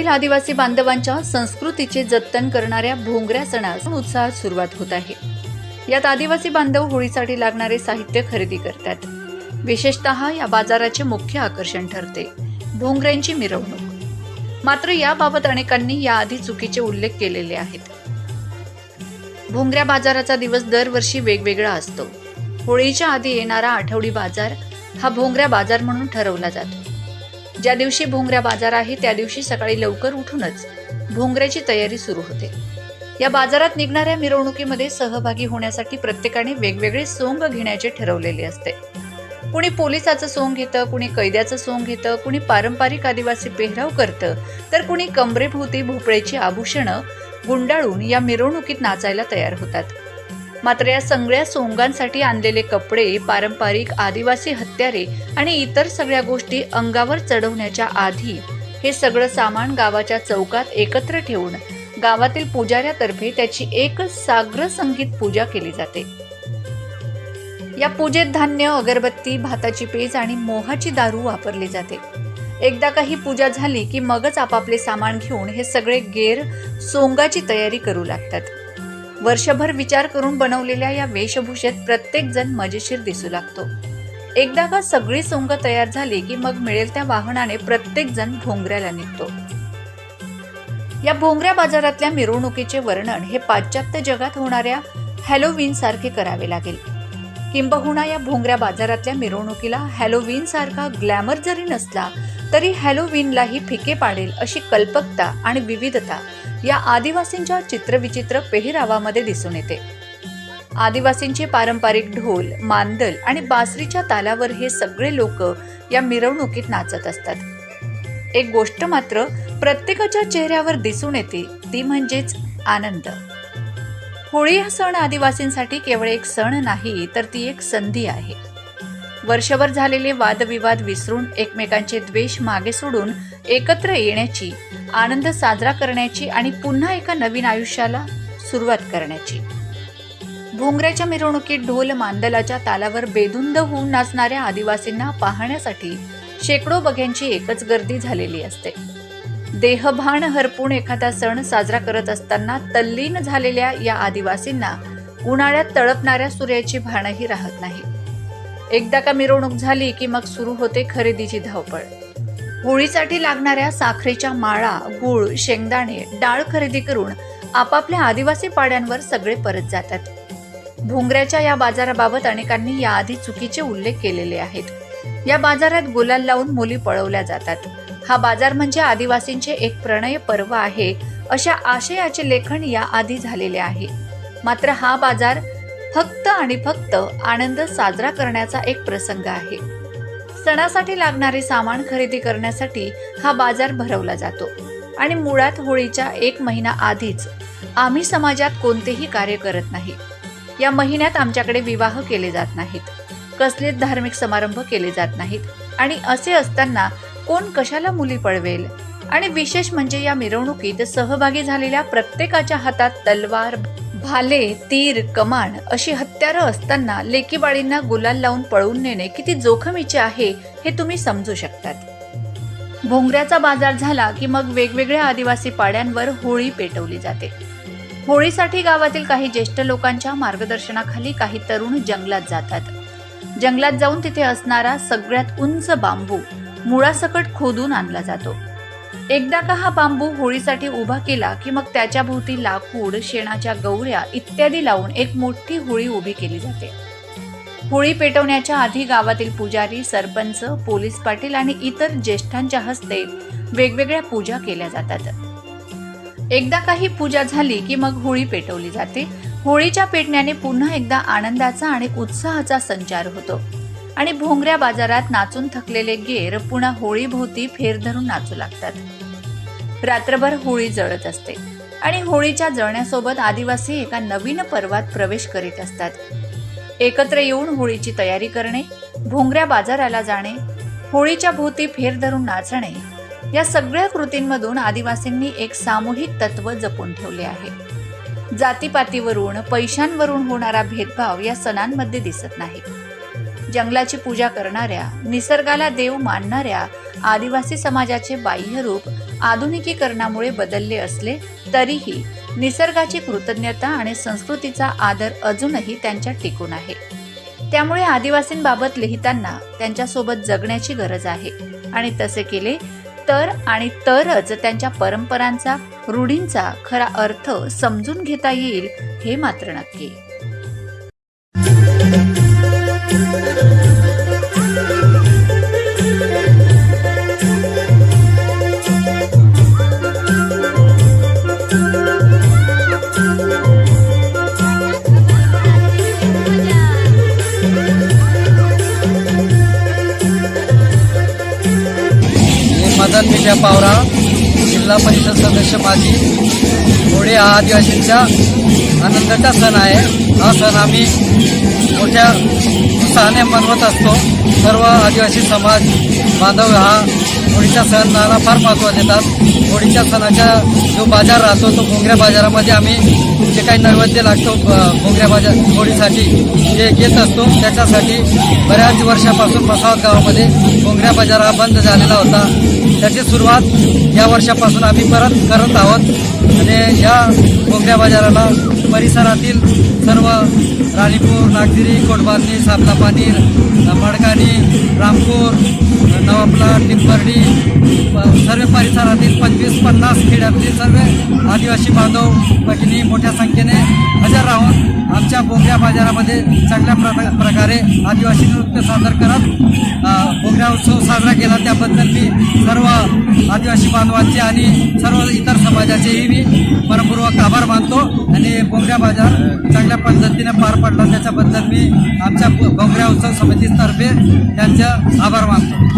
राज्यातील आदिवासी बांधवांच्या संस्कृतीचे जतन करणाऱ्या भोंगऱ्या सणास उत्साहात सुरुवात होत आहे. यात आदिवासी बांधव होळीसाठी लागणारे साहित्य खरेदी करतात. विशेषतः या बाजाराचे मुख्य आकर्षण ठरते. भोंगऱ्यांची मिरवणूक. मात्र याबाबत अनेकांनी याआधी चुकीचे उल्लेख केलेले आहेत. भोंगऱ्या बाजाराचा दिवस दरवर्षी वेगवेगळा असतो. होळीच्या आधी येणारा आठवडी बाजार हा भोंगऱ्या बाजार म्हणून ठरवला जातो. ज्या दिवशी भोंगऱ्या बाजार आहे त्या दिवशी सकाळी लवकर उठूनच भोंगऱ्याची तयारी सुरू होते. या बाजारात निघणाऱ्या मिरवणुकीमध्ये सहभागी होण्यासाठी प्रत्येकाने वेगवेगळे सोंग घेण्याचे ठरवलेले असते. कुणी पोलिसाचं सोंग घेतं कुणी कैद्याचं सोंग घेतं कुणी पारंपरिक आदिवासी पेहराव करतं तर कुणी कमरेभोवती भोपळ्याची आभूषणं गुंडाळून या मिरवणुकीत नाचायला तयार होतात. मात्र या सगळ्या सोंगांसाठी आणलेले कपडे पारंपरिक आदिवासी हत्यारे आणि इतर सगळ्या गोष्टी अंगावर चढवण्याच्या आधी हे सगळं सामान गावाच्या चौकात एकत्र ठेवून गावातील पुजाऱ्यातर्फे त्याची एक साग्र संगीत पूजा केली जाते. या पूजेत धान्य अगरबत्ती भाताची पेज आणि मोहाची दारू वापरली जाते. एकदा काही पूजा झाली की मगच आपापले सामान घेऊन हे सगळे गेर सोंगाची तयारी करू लागतात. वर्षभर विचार करून बनवलेल्या या वेशभूषेत प्रत्येक जण मजेशीर दिसू लागतो. एकदा का सगळी सोंग तयार झाली की मग मिळेल त्या वाहनाने प्रत्येक जण भोंगऱ्याला निघतो. या भोंगऱ्या बाजारातल्या मिरवणुकीचे वर्णन हे पाश्चात्य जगात होणाऱ्या हॅलोविन सारखे करावे लागेल. किंबहुना या भोंगऱ्या बाजारातल्या मिरवणुकीला हॅलोविन सारखा ग्लॅमर जरी नसला तरी हॅलोविनलाही फिके पाडेल अशी कल्पकता आणि विविधता या आदिवासींच्या चित्रविचित्र पेहरावामध्ये दिसून येते. आदिवासींचे पारंपरिक ढोल मांदल आणि बासरीच्या तालावर हे सगळे लोक या मिरवणुकीत नाचत असतात. एक गोष्ट मात्र प्रत्येकाच्या चेहऱ्यावर दिसून येते ती म्हणजेच आनंद. होळी हा सण आदिवासींसाठी केवळ एक सण नाही तर ती एक संधी आहे. वर्षभर झालेले वादविवाद विसरून एकमेकांचे द्वेष मागे सोडून एकत्र येण्याची आनंद साजरा करण्याची आणि पुन्हा एका नवीन आयुष्याला सुरुवात करण्याची. भोंगऱ्याच्या मिरवणुकीत ढोल मांदलाच्या तालावर बेधुंद होऊन नाचणाऱ्या आदिवासींना पाहण्यासाठी शेकडो बघ्यांची एकच गर्दी झालेली असते. देहभान हरपून एखादा सण साजरा करत असताना तल्लीन झालेल्या या आदिवासींना उन्हाळ्यात तळपणाऱ्या सूर्याची भानही राहत नाही. एकदा का मिरवणूक झाली की मग सुरू होते खरेदीची धावपळ. होळीसाठी लागणाऱ्या साखरेच्या माळा गुळ शेंगदाणे डाळ खरेदी करून आपापल्या आदिवासी पाड्यांवर सगळे परत जातात. भोंगऱ्याच्या या बाजाराबाबत अनेकांनी याआधी चुकीचे उल्लेख केलेले आहेत. या बाजारात गुलाल लावून मुली पळवल्या जातात. हा बाजार म्हणजे आदिवासींचे एक प्रणय पर्व आहे अशा आशयाचे लेखन या आधी झालेले आहे. मात्र हा बाजार फक्त आणि फक्त आनंद साजरा करण्याचा एक प्रसंग आहे. सणासाठी लागणारे सामान खरेदी करण्यासाठी हा बाजार भरवला जातो. आणि मुळात होळीच्या एक महिना आधीच आम्ही समाजात कोणतेही कार्य करत नाही. या महिन्यात आमच्याकडे विवाह केले जात नाहीत. कसलेच धार्मिक समारंभ केले जात नाहीत. आणि असे असताना कोण कशाला मुली पळवेल? आणि विशेष म्हणजे या मिरवणुकीत सहभागी झालेल्या प्रत्येकाच्या हातात तलवार भाले तीर कमान अशी हत्यारं असताना लेकीबाळींना गुलाल लावून पळवून नेणे किती जोखमीचे आहे हे तुम्ही समजू शकतात. भोंगऱ्याचा बाजार झाला की मग वेगवेगळ्या आदिवासी पाड्यांवर होळी पेटवली जाते. होळीसाठी गावातील काही ज्येष्ठ लोकांच्या मार्गदर्शनाखाली काही तरुण जंगलात जातात. जंगलात जाऊन तिथे असणारा सगळ्यात उंच बांबू मुळासकट खोदून आणला जातो. एकदा का हा बांबू होळीसाठी उभा केला की मग त्याच्या भोवती लाकूड शेणाच्या गौऱ्या इत्यादी लावून एक मोठी होळी उभी केली जाते. होळी पेटवण्याच्या आधी गावातील पुजारी सरपंच पोलीस पाटील आणि इतर ज्येष्ठांच्या हस्ते वेगवेगळ्या पूजा केल्या जातात. एकदा काही पूजा झाली की मग होळी पेटवली जाते. होळीच्या पेटण्याने पुन्हा एकदा आनंदाचा आणि उत्साहाचा संचार होतो. आणि भोंगऱ्या बाजारात नाचून थकलेले गेर पुन्हा होळीभोवती फेर धरून नाचू लागतात. रात्रभर होळी जळत असते आणि होळीच्या जळण्यासोबत आदिवासी एका नवीन पर्वात प्रवेश करीत असतात. एकत्र येऊन होळीची तयारी करणे भोंगऱ्या बाजाराला जाणे होळीच्या भोवती फेर धरून नाचणे या सगळ्या कृतींमधून आदिवासींनी एक सामूहिक तत्व जपून ठेवले आहे. जातीपातीवरून पैशांवरून होणारा भेदभाव या सणांमध्ये दिसत नाही. जंगलाची पूजा करणाऱ्या निसर्गाला देव मानणाऱ्या आदिवासी समाजाचे बाह्य रूप आधुनिकीकरणामुळे बदलले असले तरीही निसर्गाची कृतज्ञता आणि संस्कृतीचा आदर अजूनही त्यांच्यात टिकून आहे. त्यामुळे आदिवासींबाबत लिहिताना त्यांच्यासोबत जगण्याची गरज आहे. आणि तसे केले तर आणि तरच त्यांच्या परंपरांचा रूढींचा खरा अर्थ समजून घेता येईल हे मात्र नक्की. मदन मिठ्या पावरा जिल्हा परिषद सदस्य माजी होळी आदिवासींच्या आनंदाचा सण आहे. हा सण आम्ही मोठ्या उत्साहाने मनवत असतो. सर्व आदिवासी समाज बांधव हा होळीच्या सणाला फार महत्त्व देतात. होळीच्या सणाचा जो बाजार राहतो तो भोंगऱ्या बाजारामध्ये आम्ही जे काही नैवेद्य लागतो ब- भोंगऱ्या बाजार होळीसाठी ते घेत असतो त्याच्यासाठी बऱ्याच वर्षापासून मसावत गावामध्ये भोंगऱ्या बाजार हा बंद झालेला होता. त्याची सुरुवात या वर्षापासून आम्ही परत करत आहोत. आणि या भोंगऱ्या बाजाराला परिसरातील सर्व राणीपूर नागदिरी कोटबांधणी सापला पाणी मडकाणी रामपूर नवापला टिंबर्डी सर्व परिसरातील पंचवीस पन्नास खेड्यातील सर्व आदिवासी बांधव भगिनी मोठ्या संख्येने हजर राहून आमच्या बोगऱ्या बाजारामध्ये चांगल्या प्र- प्रकारे आदिवासी नृत्य सादर करत बोगऱ्या उत्सव साजरा केला. त्याबद्दल मी सर्व आदिवासी बांधवांचे आणि सर्व इतर समाजाचेही मी मनपूर्वक आभार मानतो आणि बोगऱ्या बाजार चांगल्या पद्धतीने पार पडला. त्याच्याबद्दल मी आमच्या बोगऱ्या उत्सव समितीतर्फे त्यांचे आभार मानतो.